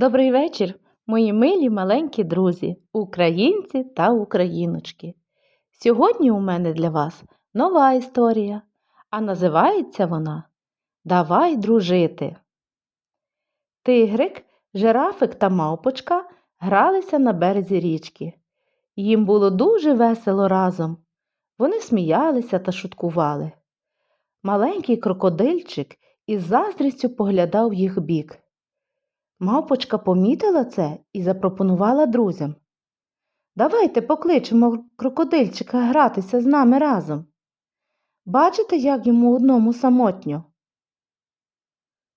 Добрий вечір, мої милі маленькі друзі, українці та україночки. Сьогодні у мене для вас нова історія, а називається вона Давай дружити. Тигрик, жирафик та мавпочка гралися на березі річки. Їм було дуже весело разом. Вони сміялися та шуткували. Маленький крокодильчик із заздрістю поглядав їх бік. Мавпочка помітила це і запропонувала друзям. Давайте покличемо крокодильчика гратися з нами разом. Бачите, як йому одному самотньо?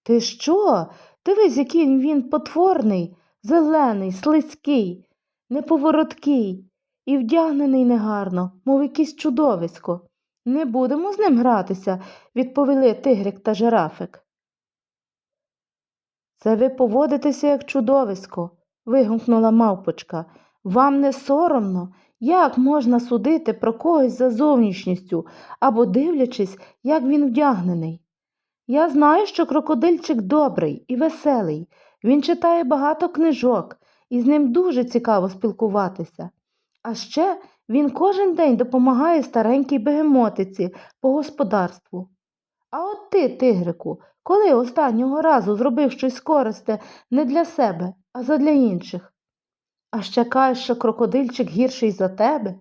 Ти що? Дивись, який він потворний, зелений, слизький, неповороткий і вдягнений негарно, мов якесь чудовисько. Не будемо з ним гратися, відповіли тигрик та жирафик. Це ви поводитеся як чудовисько, вигукнула мавпочка. Вам не соромно? Як можна судити про когось за зовнішністю або дивлячись, як він вдягнений? Я знаю, що крокодильчик добрий і веселий. Він читає багато книжок, і з ним дуже цікаво спілкуватися. А ще він кожен день допомагає старенькій бегемотиці по господарству. А от ти, тигрику, коли останнього разу зробив щось користе не для себе, а задля інших? А ще кажеш, що крокодильчик гірший за тебе?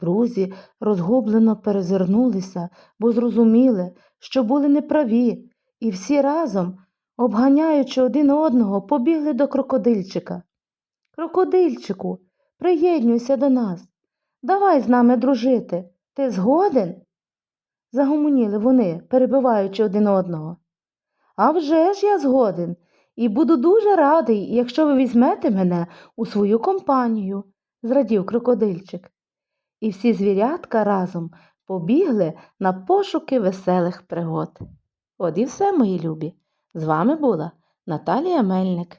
Друзі розгублено перезирнулися, бо зрозуміли, що були неправі, і всі разом, обганяючи один одного, побігли до крокодильчика. Крокодильчику, приєднуйся до нас. Давай з нами дружити. Ти згоден? Загомоніли вони, перебиваючи один одного. «А вже ж я згоден, і буду дуже радий, якщо ви візьмете мене у свою компанію, зрадів крокодильчик. І всі звірятка разом побігли на пошуки веселих пригод. От і все, мої любі. З вами була Наталія Мельник.